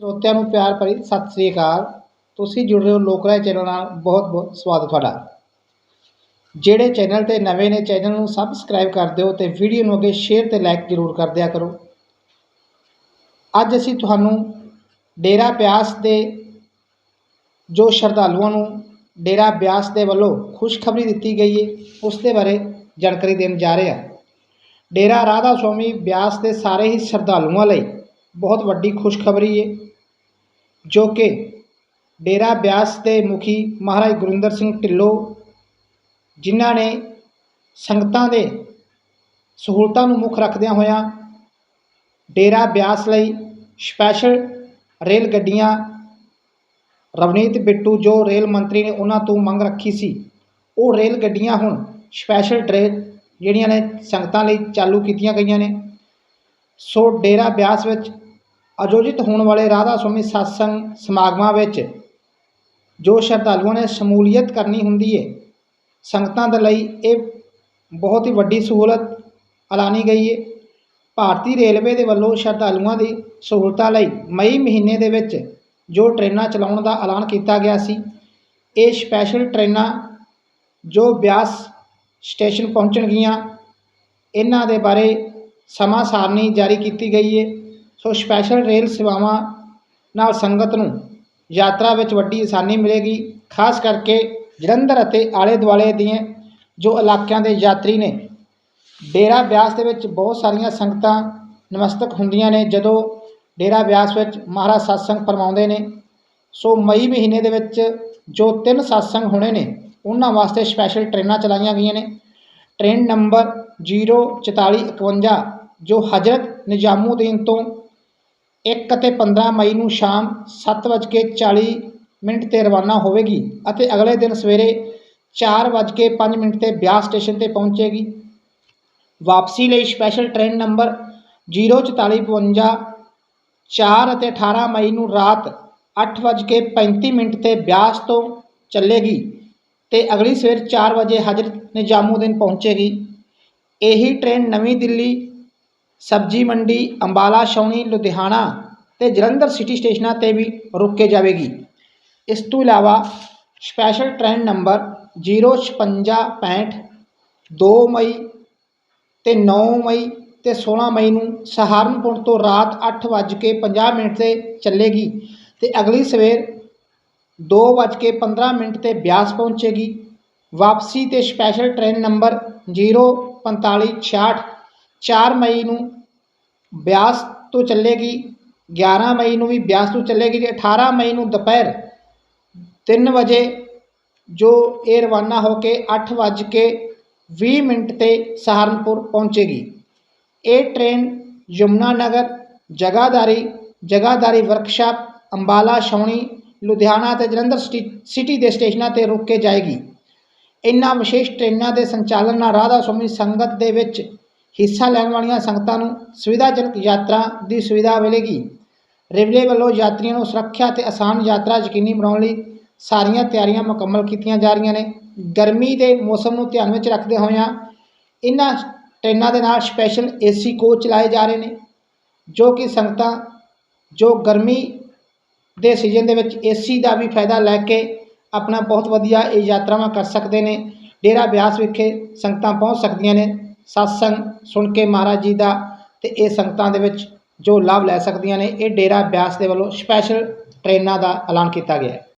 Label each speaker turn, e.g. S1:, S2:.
S1: ਸਰੋਤਿਆਂ ਨੂੰ ਪਿਆਰ ਭਰੀ ਸਤਿ ਸ੍ਰੀ ਅਕਾਲ। ਤੁਸੀਂ ਜੁੜ ਰਹੇ ਹੋ ਲੋਕ ਰਾਏ ਚੈਨਲ ਨਾਲ। ਬਹੁਤ ਬਹੁਤ ਸਵਾਗਤ ਤੁਹਾਡਾ। ਜਿਹੜੇ ਚੈਨਲ ਤੇ ਨਵੇਂ ਨੇ, ਚੈਨਲ ਨੂੰ ਸਬਸਕ੍ਰਾਈਬ ਕਰ ਦਿਓ ਤੇ ਵੀਡੀਓ ਨੂੰ ਅੱਗੇ ਸ਼ੇਅਰ ਤੇ ਲਾਈਕ ਜ਼ਰੂਰ ਕਰ ਦਿਆ ਕਰੋ। ਅੱਜ ਅਸੀਂ ਤੁਹਾਨੂੰ ਡੇਰਾ ਬਿਆਸ ਦੇ, ਜੋ ਸ਼ਰਧਾਲੂਆਂ ਨੂੰ ਡੇਰਾ ਬਿਆਸ ਦੇ ਵੱਲੋਂ ਖੁਸ਼ਖਬਰੀ ਦਿੱਤੀ ਗਈ ਹੈ, ਉਸ ਦੇ ਬਾਰੇ ਜਾਣਕਾਰੀ ਦੇਣ ਜਾ ਰਹੇ ਹਾਂ। ਡੇਰਾ ਰਾਧਾ ਸਵਾਮੀ ਬਿਆਸ ਦੇ ਸਾਰੇ ਹੀ ਸ਼ਰਧਾਲੂਆਂ ਲਈ ਬਹੁਤ ਵੱਡੀ ਖੁਸ਼ਖਬਰੀ ਹੈ। ਜੋ ਕਿ ਡੇਰਾ ਬਿਆਸ ਦੇ ਮੁਖੀ ਮਹਾਰਾਜ ਗੁਰਿੰਦਰ ਸਿੰਘ ਢਿੱਲੋਂ ਜਿਨ੍ਹਾਂ ਨੇ ਸੰਗਤਾਂ ਦੇ ਸਹੂਲਤਾਂ ਨੂੰ ਮੁੱਖ ਰੱਖਦਿਆਂ ਹੋਇਆਂ ਡੇਰਾ ਬਿਆਸ ਲਈ ਸਪੈਸ਼ਲ ਰੇਲ ਗੱਡੀਆਂ, ਰਵਨੀਤ ਬਿੱਟੂ ਜੋ ਰੇਲ ਮੰਤਰੀ ਨੇ ਉਹਨਾਂ ਤੋਂ ਮੰਗ ਰੱਖੀ ਸੀ, ਉਹ ਰੇਲ ਗੱਡੀਆਂ ਹੁਣ ਸਪੈਸ਼ਲ ਟ੍ਰੇਨ ਜਿਹੜੀਆਂ ਨੇ ਸੰਗਤਾਂ ਲਈ ਚਾਲੂ ਕੀਤੀਆਂ ਗਈਆਂ ਨੇ। ਸੋ ਡੇਰਾ ਬਿਆਸ ਵਿੱਚ ਆਯੋਜਿਤ ਹੋਣ ਵਾਲੇ ਰਾਧਾ ਸੁਆਮੀ ਸਤਸੰਗ ਸਮਾਗਮਾਂ ਵਿੱਚ ਜੋ ਸ਼ਰਧਾਲੂਆਂ ਨੇ ਸ਼ਮੂਲੀਅਤ ਕਰਨੀ ਹੁੰਦੀ ਹੈ ਸੰਗਤਾਂ ਦੇ ਲਈ ਇਹ ਬਹੁਤ ਹੀ ਵੱਡੀ ਸਹੂਲਤ ਐਲਾਨੀ ਗਈ ਹੈ ਭਾਰਤੀ ਰੇਲਵੇ ਦੇ ਵੱਲੋਂ ਸ਼ਰਧਾਲੂਆਂ ਦੀ ਸਹੂਲਤਾਂ ਲਈ ਮਈ ਮਹੀਨੇ ਦੇ ਵਿੱਚ ਜੋ ਟ੍ਰੇਨਾਂ ਚਲਾਉਣ ਦਾ ਐਲਾਨ ਕੀਤਾ ਗਿਆ ਸੀ, ਇਹ ਸਪੈਸ਼ਲ ਟ੍ਰੇਨਾਂ ਜੋ ਬਿਆਸ ਸਟੇਸ਼ਨ ਪਹੁੰਚਣਗੀਆਂ, ਇਹਨਾਂ ਦੇ ਬਾਰੇ ਸਮਾਂ ਸਾਰਣੀ ਜਾਰੀ ਕੀਤੀ ਗਈ ਹੈ ਸੋ ਸਪੈਸ਼ਲ ਰੇਲ ਸੇਵਾਵਾਂ ਨਾਲ ਸੰਗਤ ਨੂੰ ਯਾਤਰਾ ਵਿੱਚ ਵੱਡੀ ਆਸਾਨੀ ਮਿਲੇਗੀ, ਖਾਸ ਕਰਕੇ ਜਲੰਧਰ ਅਤੇ ਆਲੇ ਦੁਆਲੇ ਦੀਆਂ ਜੋ ਇਲਾਕਿਆਂ ਦੇ ਯਾਤਰੀ ਨੇ। ਡੇਰਾ ਬਿਆਸ ਦੇ ਵਿੱਚ ਬਹੁਤ ਸਾਰੀਆਂ ਸੰਗਤਾਂ ਨਮਸਤਕ ਹੁੰਦੀਆਂ ਨੇ, ਜਦੋਂ ਡੇਰਾ ਬਿਆਸ ਵਿੱਚ ਮਹਾਰਾਜ ਸਤਸੰਗ ਫਰਮਾਉਂਦੇ ਨੇ। ਸੋ ਮਈ ਮਹੀਨੇ ਦੇ ਵਿੱਚ ਜੋ ਤਿੰਨ ਸਤਸੰਗ ਹੋਣੇ ਨੇ, ਉਹਨਾਂ ਵਾਸਤੇ ਸਪੈਸ਼ਲ ਟ੍ਰੇਨਾਂ ਚਲਾਈਆਂ ਗਈਆਂ ਨੇ। ਟ੍ਰੇਨ ਨੰਬਰ 04451 ਜੋ ਹਜ਼ਰਤ ਨਿਜ਼ਾਮੂਦੀਨ ਤੋਂ ਇੱਕ ਅਤੇ 15 ਮਈ ਨੂੰ ਸ਼ਾਮ 7:40 ਮਿੰਟ ਤੇ ਰਵਾਨਾ ਹੋਵੇਗੀ ਅਤੇ ਅਗਲੇ ਦਿਨ ਸਵੇਰੇ 4:05 ਮਿੰਟ ਤੇ ਬਿਆਸ ਸਟੇਸ਼ਨ ਤੇ ਪਹੁੰਚੇਗੀ। ਵਾਪਸੀ ਲਈ ਸਪੈਸ਼ਲ ਟ੍ਰੇਨ ਨੰਬਰ 04452 4 ਅਤੇ 18 ਮਈ ਨੂੰ ਰਾਤ 8:35 ਮਿੰਟ ਤੇ ਬਿਆਸ ਤੋਂ ਚੱਲੇਗੀ ਤੇ ਅਗਲੀ ਸਵੇਰ 4 ਵਜੇ ਹਜ਼ਰਤ ਨਿਜ਼ਾਮੂਦੀਨ ਪਹੁੰਚੇਗੀ। ਇਹੀ ਟ੍ਰੇਨ ਨਵੀਂ ਦਿੱਲੀ ਸਬਜ਼ੀ ਮੰਡੀ, ਅੰਬਾਲਾ, ਛਾਉਣੀ, ਲੁਧਿਆਣਾ ਤੇ ਜਲੰਧਰ ਸਿਟੀ ਸਟੇਸ਼ਨਾਂ ਤੇ ਵੀ ਰੁਕ ਕੇ ਜਾਵੇਗੀ। ਇਸ ਤੋਂ ਇਲਾਵਾ ਸਪੈਸ਼ਲ ਟ੍ਰੇਨ ਨੰਬਰ 05665 2 ਮਈ ਤੇ 9 ਮਈ ਤੇ 16 ਮਈ ਨੂੰ ਸਹਾਰਨਪੁਰ ਤੋਂ ਰਾਤ 8:50 ਮਿੰਟ ਤੇ ਚੱਲੇਗੀ ਤੇ ਅਗਲੀ ਸਵੇਰ 2:15 ਮਿੰਟ ਤੇ ਬਿਆਸ ਪਹੁੰਚੇਗੀ। ਵਾਪਸੀ ਤੇ ਸਪੈਸ਼ਲ ਟ੍ਰੇਨ ਨੰਬਰ 04566 4 ਮਈ ਨੂੰ ਬਿਆਸ ਤੋਂ ਚੱਲੇਗੀ 11 ਮਈ ਨੂੰ ਵੀ ਬਿਆਸ ਤੋਂ ਚੱਲੇਗੀ ਤੇ 18 ਮਈ ਨੂੰ ਦੁਪਹਿਰ 3 ਵਜੇ ਜੋ ਇਹ ਰਵਾਨਾ ਹੋ ਕੇ 8 ਵੱਜ ਕੇ 20 ਮਿੰਟ ਤੇ ਸਹਾਰਨਪੁਰ ਪਹੁੰਚੇਗੀ। ਇਹ ਟ੍ਰੇਨ ਯਮੁਨਾ ਨਗਰ ਜਗਾਦਾਰੀ ਜਗਾਦਾਰੀ ਵਰਕਸ਼ਾਪ, ਅੰਬਾਲਾ, ਛਾਉਣੀ, ਲੁਧਿਆਣਾ ਤੇ ਜਲੰਧਰ ਸਿਟੀ ਸਿਟੀ ਦੇ ਸਟੇਸ਼ਨਾਂ ਤੇ ਰੁਕ ਕੇ ਜਾਏਗੀ। ਇਨ੍ਹਾਂ ਵਿਸ਼ੇਸ਼ ਟ੍ਰੇਨਾਂ ਦੇ ਸੰਚਾਲਨ ਨਾਲ ਰਾਧਾ ਸੁਆਮੀ ਸੰਗਤ ਦੇ ਵਿੱਚ ਹਿੱਸਾ ਲੈਣ ਵਾਲੀਆਂ ਸੰਗਤਾਂ ਨੂੰ ਸੁਵਿਧਾਜਨਕ ਯਾਤਰਾ ਦੀ ਸੁਵਿਧਾ ਮਿਲੇਗੀ। ਰੇਲਵੇ ਵੱਲੋਂ ਯਾਤਰੀਆਂ ਨੂੰ ਸੁਰੱਖਿਆ ਤੇ ਆਸਾਨ ਯਾਤਰਾ ਯਕੀਨੀ ਬਣਾਉਣ ਲਈ ਸਾਰੀਆਂ ਤਿਆਰੀਆਂ ਮੁਕੰਮਲ ਕੀਤੀਆਂ ਜਾ ਰਹੀਆਂ ਨੇ। ਗਰਮੀ ਦੇ ਮੌਸਮ ਨੂੰ ਧਿਆਨ ਵਿੱਚ ਰੱਖਦੇ ਹੋਇਆਂ ਇਹਨਾਂ ਟ੍ਰੇਨਾਂ ਦੇ ਨਾਲ ਸਪੈਸ਼ਲ ਏਸੀ ਕੋਚ ਚਲਾਏ ਜਾ ਰਹੇ ਨੇ, ਜੋ ਕਿ ਸੰਗਤਾਂ, ਜੋ ਗਰਮੀ ਦੇ ਸੀਜ਼ਨ ਦੇ ਵਿੱਚ ਏਸੀ ਦਾ ਵੀ ਫਾਇਦਾ ਲੈ ਕੇ ਆਪਣਾ ਬਹੁਤ ਵਧੀਆ ਇਹ ਯਾਤਰਾਵਾਂ ਕਰ ਸਕਦੇ ਨੇ। ਡੇਰਾ ਬਿਆਸ ਵਿਖੇ ਸੰਗਤਾਂ ਪਹੁੰਚ ਸਕਦੀਆਂ ਨੇ। ਸਤਸੰਗ ਸੁਣ ਕੇ ਮਹਾਰਾਜ ਜੀ ਦਾ ਤੇ ਇਹ ਸੰਗਤਾਂ ਦੇ ਵਿੱਚ ਜੋ ਲਾਭ ਲੈ ਸਕਦੀਆਂ ਨੇ, ਇਹ ਡੇਰਾ ਬਿਆਸ ਦੇ ਵੱਲੋਂ ਸਪੈਸ਼ਲ ਟ੍ਰੇਨਾਂ ਦਾ ਐਲਾਨ ਕੀਤਾ ਗਿਆ ਹੈ।